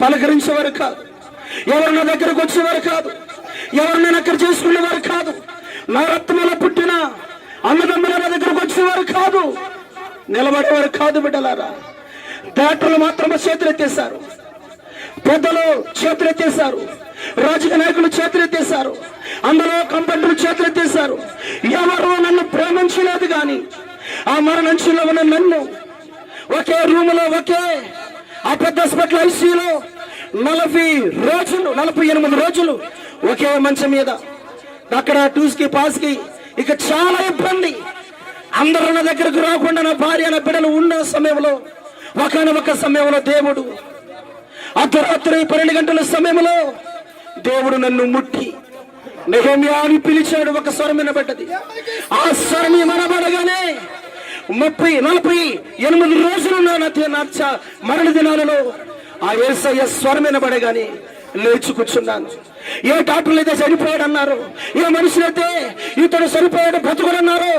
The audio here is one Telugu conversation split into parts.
పలకరించేవారు కాదు. ఎవరు నా దగ్గరకు వచ్చేవారు కాదు. ఎవరు నేను అక్కడ చేసుకునేవారు కాదు. నా రక్తంలో పుట్టిన అన్నదమ్ముల నా దగ్గరకు వచ్చేవారు కాదు. నిలబడేవారు కాదు బిడ్డలారా. డాక్టర్లు మాత్రమే చేతులెత్తేశారు. పెద్దలు చేతులెత్తేశారు. రాజకీయ నాయకులు చేతులెత్తేశారు. అందులో కంపెనీలు చేతులెత్తేశారు. ఎవరు నన్ను ప్రేమించలేదు కానీ ఆ మరణంచులో ఉన్న నన్ను ఒకే రూములో ఒకే ఆ పెద్ద హాస్పిటల్ ఐసీలో నలభై రోజులు నలభై ఎనిమిది రోజులు ఒకే మంచం మీద. అక్కడ టూస్కి పాస్కి ఇక చాలా ఇబ్బంది. అందరూ నా దగ్గరకు రాకుండా నా భార్య నా బిడ్డలు ఉన్న సమయంలో ఒకనొక సమయంలో దేవుడు అర్ధరాత్రి పన్నెండు గంటల సమయంలో దేవుడు నన్ను ముట్టి నెహమ్యా అని పిలిచాడు. ఒక స్వరం వినబడ్డది. ఆ స్వరం వినబడగానే ముప్పై నలభై ఎనిమిది రోజులు నా మరణ దినాలలో ఆ ఏసయ్య స్వరం వినబడగానే లేచి కూర్చున్నాను. ఏ డాక్టర్లు అయితే చనిపోయాడు అన్నారు ఏ మనుషులైతే ఇతడు చనిపోయాడు బ్రతుకుడన్నారు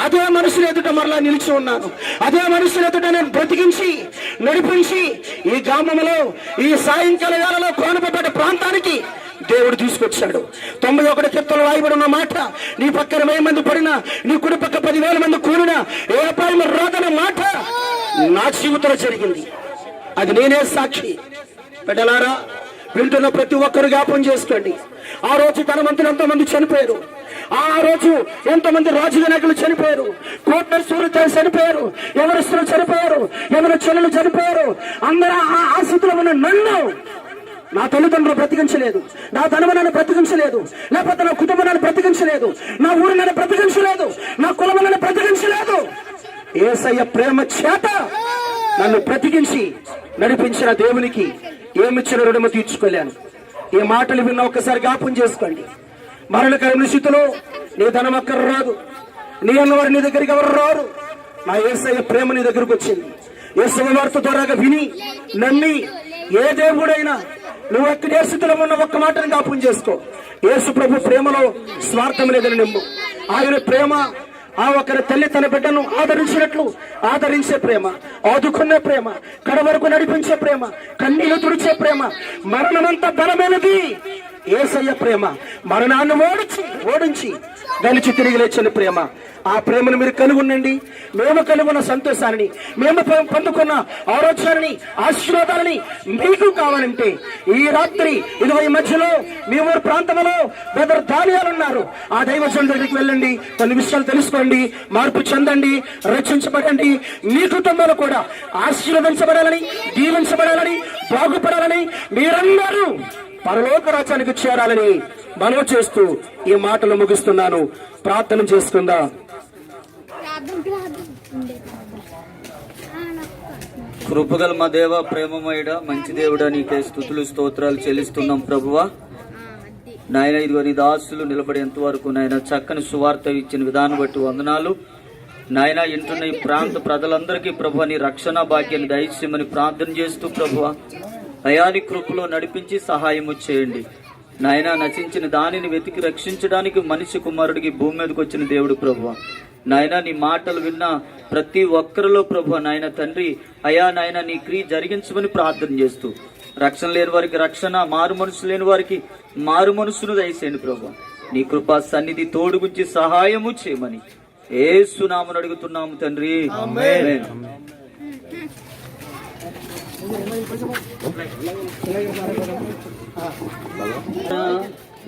అదే మనుషులు ఎదుట మరలా నిలిచి ఉన్నాను. అదే మనుషులు ఎదుట నేను బ్రతికించి నడిపించి ఈ గ్రామంలో ఈ సాయంకాల వేళలో కోనపడ్డ ప్రాంతానికి దేవుడు తీసుకొచ్చాడు. తొంభై ఒకటి కీర్తనలు రాయబడి ఉన్న మాట నీ పక్కన వెయ్యి మంది పడినా నీ కుడి పక్క పదివేల మంది కూడినా ఏ అపాయం రాదన్న మాట నా జీవితంలో జరిగింది. అది నేనే సాక్షి. బిడ్డలారా వింటున్న ప్రతి ఒక్కరు జ్ఞాపం చేసుకోండి. ఆ రోజు ధనవంతులు ఎంతోమంది చనిపోయారు. ఆ రోజు ఎంతమంది రాజకీయ నాయకులు చనిపోయారు. కోట్ల సూర్యులు చనిపోయారు. ఎవరిస్తులు చనిపోయారు. ఎవరి చెల్లెలు చనిపోయారు. అందరూ ఆ ఆ ఉన్న నన్ను నా తల్లిదండ్రులు బ్రతికించలేదు. నా ధనము నన్ను బ్రతికించలేదు లేకపోతే నా కుటుంబం నన్ను బ్రతికించలేదు. నా ఊరు నన్ను బ్రతికించలేదు. నా కులం నన్ను బ్రతికించలేదు. ఏసయ్య ప్రేమ చేత నన్ను బ్రతికించి నడిపించిన దేవునికి ఏమిచ్చిన రుణము తీర్చుకోలేను. ఈ మాటలు విన్న ఒక్కసారి జ్ఞాపం చేసుకోండి. మరణకరమైన స్థితిలో నీ ధనం అక్కర రాదు. నీ అన్నవారు నీ దగ్గరికి ఎవరు రారు? నా ఏసయ్య ప్రేమ నీ దగ్గరకు వచ్చింది. ఏ శుభవార్త ద్వారాగా విని నమ్మి ఏ దేవుడైనా నువ్వు ఎక్కడ ఏ స్థితిలో ఉన్న ఒక్క మాటను జ్ఞాపం చేసుకో. యేసు ప్రభు ప్రేమలో స్వార్థం లేదని నిమ్ము ఆయన ప్రేమ ఆ ఒకరి తల్లి తన బిడ్డను ఆదరించినట్లు ఆదరించే ప్రేమ ఆదుకునే ప్రేమ కడ వరకు నడిపించే ప్రేమ కన్నీళ్ళు తుడిచే ప్రేమ మరణమంత బలమైనది ఏసయ్య ప్రేమ మరణాన్ని ఓడించి ఓడించి గెలిచి తిరిగి లేచని ప్రేమ ఆ ప్రేమను మీరు కనుగొనండి. మేము కనుగొన్న సంతోషాన్ని మేము పొందుకున్న ఆలోచనని ఆశీర్వాదాలని మీకు కావాలంటే ఈ రాత్రి ఇదిగో ఈ మధ్యలో మీ ఊరు ప్రాంతంలో బెదర్ దానియాలు ఉన్నారు. ఆ దైవజన్ దగ్గరికి వెళ్ళండి. కొన్ని విషయాలు తెలుసుకోండి మార్పు చెందండి రక్షించబడండి. మీ కుటుంబాలు కూడా ఆశీర్వదించబడాలని దీవించబడాలని బాగుపడాలని మీరందరూ పరలోక రాజ్యానికి చేరాలని మనవి చేస్తూ ఈ మాటలు ముగిస్తున్నాను. ప్రార్థన చేసుకుందాం. కృపగల మా దేవ ప్రేమమయుడ మంచి దేవుడా నీకే స్థుతులు స్తోత్రాలు చెల్లిస్తున్నాం ప్రభువా. నాయన ఇదిగో నీ దాసులు నిలబడేంత వరకు నాయన చక్కని సువార్త ఇచ్చిన విధానం బట్టి వందనాలు. నాయన ఇంటున్న ఈ ప్రాంత ప్రజలందరికీ ప్రభు నీ రక్షణ భాగ్యాన్ని దయచేయమని ప్రార్థన చేస్తూ ప్రభువ. అయాని కృపలో నడిపించి సహాయము చేయండి. నాయన నశించిన దానిని వెతికి రక్షించడానికి మనిషి కుమారుడికి భూమి మీదకి వచ్చిన దేవుడు ప్రభువ. నాయన నీ మాటలు విన్న ప్రతి ఒక్కరిలో ప్రభు నాయన తండ్రి అయా నాయన నీ క్రియ జరిగించమని ప్రార్థన చేస్తూ. రక్షణ లేని వారికి రక్షణ మారు మనసు లేని వారికి మారు మనసును దయచేయండి ప్రభు నీ కృపా సన్నిధి తోడుగుంచి సహాయము చేయమని. ఏ సునామను అడుగుతున్నాము తండ్రి.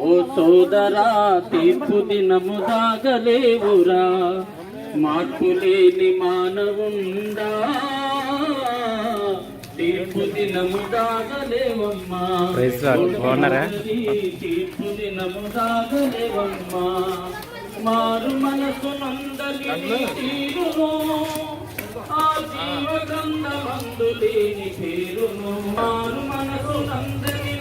ఓ సోదరా తీర్పు దినము దాగలేవురా. మార్పు లేని మానవుండా. తీర్పు దినము దాగలేవమ్మా. తీర్పు దినము దాగలేవమ్మా. మారు మనసు నందలి తీరును. జీవగంధ మందు లేని పేరును మారు మనసు నందని